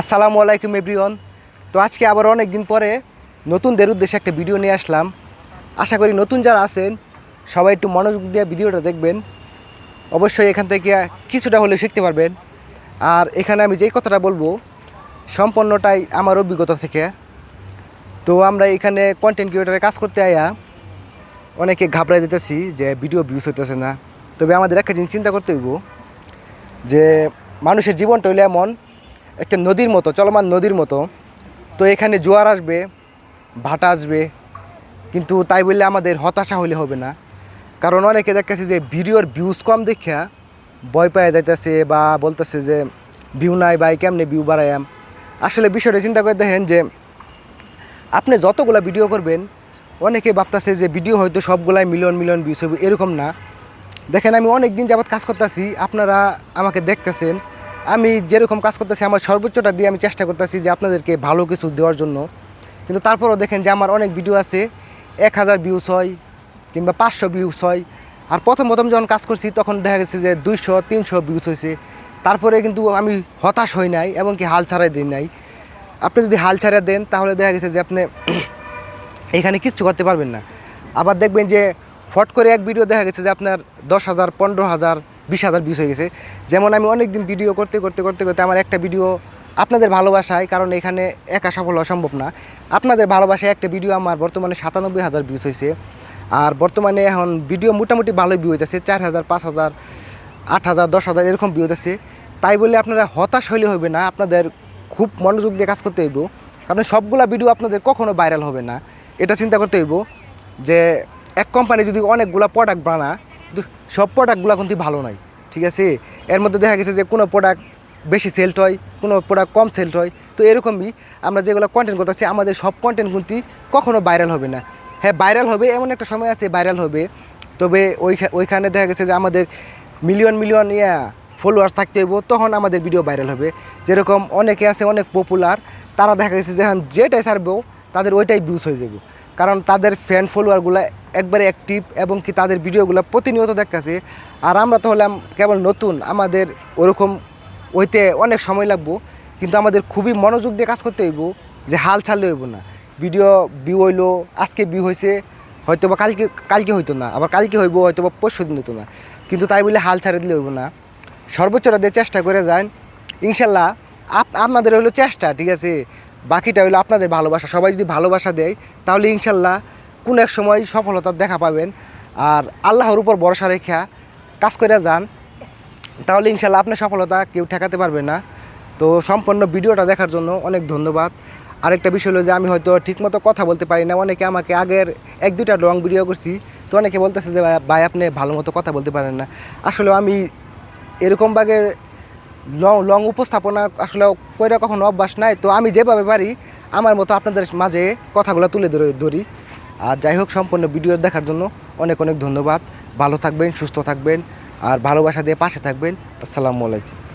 আসসালামু আলাইকুম এভরিওয়ান তো আজকে আবার অনেক দিন পরে নতুনদের উদ্দেশ্যে একটা ভিডিও নিয়ে আসলাম। আশা করি নতুন যারা আছেন, সবাই একটু মনোযোগ দিয়ে ভিডিওটা দেখবেন। অবশ্যই এখান থেকে কিছুটা হলেও শিখতে পারবেন। আর এখানে আমি যেই কথাটা বলব, সম্পূর্ণটাই আমার অভিজ্ঞতা থেকে। তো আমরা এখানে কন্টেন্ট ক্রিয়েটারে কাজ করতে আয়া অনেকে ঘাবড়ায় যেতেছি যে ভিডিও ভিউজ হইতেছে না। তবে আমাদের একটা জিনিস চিন্তা করতে হইব যে, মানুষের জীবনটা হইলে এমন একটা নদীর মতো, চলমান নদীর মতো। তো এখানে জোয়ার আসবে, ভাটা আসবে, কিন্তু তাই বললে আমাদের হতাশা হলে হবে না। কারণ অনেকে দেখতেছে যে ভিডিওর ভিউজ কম দেখা, ভয় পায় যাইতেছে বা বলতেছে যে ভিউ নাই বা কেমনে ভিউ বাড়ায়াম আসলে বিষয়টা চিন্তা করে দেখেন যে আপনি যতগুলা ভিডিও করবেন, অনেকে ভাবতেছে যে ভিডিও হয়তো সবগুলাই মিলিয়ন মিলিয়ন ভিউজ হবে, এরকম না। দেখেন আমি অনেক দিন যাবৎ কাজ করতেছি, আপনারা আমাকে দেখতেছেন আমি যেরকম কাজ করতেছি, আমার সর্বোচ্চটা দিয়ে আমি চেষ্টা করতেছি যে আপনাদেরকে ভালো কিছু দেওয়ার জন্য। কিন্তু তারপরও দেখেন যে আমার অনেক ভিডিও আছে, এক হাজার ভিউস হয় কিংবা পাঁচশো ভিউস হয়। আর প্রথম প্রথম যখন কাজ করছি, তখন দেখা গেছে যে দুইশো, তিনশো ভিউস হয়েছে। তারপরে কিন্তু আমি হতাশ হই নাই এবং কি হাল ছাড়াই দিই নাই। আপনি যদি হাল ছাড়া দেন, তাহলে দেখা গেছে যে আপনি এখানে কিচ্ছু করতে পারবেন না। আবার দেখবেন যে, ফট করে এক ভিডিও দেখা গেছে যে আপনার দশ হাজার, পনেরো হাজার বিশ হাজার বিশ হয়ে গেছে। যেমন আমি অনেক দিন ভিডিও করতে করতে করতে করতে আমার একটা ভিডিও আপনাদের ভালোবাসায়, কারণ এখানে একা সফল হওয়া সম্ভব না। আপনাদের ভালোবাসায় একটা ভিডিও আমার বর্তমানে সাতানব্বই হাজার ভিউজ হয়েছে। আর বর্তমানে এখন ভিডিও মোটামুটি ভালোই ভিউ হইতেছে, চার হাজার, পাঁচ হাজার, আট হাজার, দশ হাজার এরকম ভিউ হইতেছে। তাই বলে আপনারা হতাশ হইলে হবে না, আপনাদের খুব মনোযোগ দিয়ে কাজ করতে হইব। কারণ সবগুলা ভিডিও আপনাদের কখনো ভাইরাল হবে না। এটা চিন্তা করতে হইব যে, এক কোম্পানি যদি অনেকগুলা প্রোডাক্ট বানা কিন্তু সব প্রোডাক্টগুলো কিন্তু ভালো নয় ঠিক আছে? এর মধ্যে দেখা গেছে যে কোনো প্রোডাক্ট বেশি সেলড হয়, কোনো প্রোডাক্ট কম সেলড হয়। তো এরকমই আমরা যেগুলো কন্টেন্ট করতেছি, আমাদের সব কন্টেন্ট কিন্তু কখনো ভাইরাল হবে না। হ্যাঁ ভাইরাল হবে এমন একটা সময় আছে ভাইরাল হবে। তবে ওইখা- ওইখানে দেখা গেছে যে আমাদের মিলিয়ন মিলিয়ন ইয়া ফলোয়ার্স থাকতে হইব, তখন আমাদের ভিডিও ভাইরাল হবে। যেরকম অনেকে আছে, অনেক পপুলার তারা দেখা গেছে যে এখন যেটাই ছাড়বো, তাদের ওইটাই ভিউজ হয়ে যাবে। কারণ তাদের ফ্যান ফলোয়ারগুলো একবারে অ্যাক্টিভ এবং কি তাদের ভিডিওগুলো প্রতিনিয়ত দেখতেছে। আর আমরা তো হলাম কেবল নতুন, আমাদের ওরকম ওইতে অনেক সময় লাগবো, কিন্তু আমাদের খুবই মনোযোগ দিয়ে কাজ করতে হইব, যে হাল ছাড়লে হইব না। ভিডিও ভিউ হইল, আজকে ভিউ হয়েছে হয়তো বা কালকে কালকে হইতো না, আবার কালকে হইব হয়তো বা পরশু দিন হইতো না। কিন্তু তাই বলে হাল ছাড়ে দিলে হইব না। সর্বোচ্চটা দিয়ে চেষ্টা করে যান। ইনশাল্লাহ, আপ আপনাদের হলো চেষ্টা, ঠিক আছে? বাকিটা হলো আপনাদের ভালোবাসা। সবাই যদি ভালোবাসা দেয়, তাহলে ইনশাল্লাহ কোনো এক সময় সফলতার দেখা পাবেন। আর আল্লাহর উপর ভরসা রেখা কাজ করে যান, তাহলে ইনশাল্লাহ আপনার সফলতা কেউ ঠেকাতে পারবে না। তো সম্পূর্ণ ভিডিওটা দেখার জন্য অনেক ধন্যবাদ। আরেকটা বিষয় হলো যে, আমি হয়তো ঠিকমতো কথা বলতে পারি না। অনেকে আমাকে আগের এক, দুইটা লং ভিডিও করছি। তো অনেকে বলতেছে যে, ভাই- আপনি ভালো মতো কথা বলতে পারেন না। আসলে আমি এরকম বাগের লং লং লং উপস্থাপনা আসলে কইরা কখনো অভ্যাস নাই। তো আমি যেভাবে পারি, আমার মতো আপনাদের মাঝে কথাগুলো তুলে ধরে ধরি। আর যাই হোক, সম্পূর্ণ ভিডিও দেখার জন্য অনেক অনেক ধন্যবাদ। ভালো থাকবেন, সুস্থ থাকবেন, আর ভালোবাসা দিয়ে পাশে থাকবেন। আসসালামু আলাইকুম।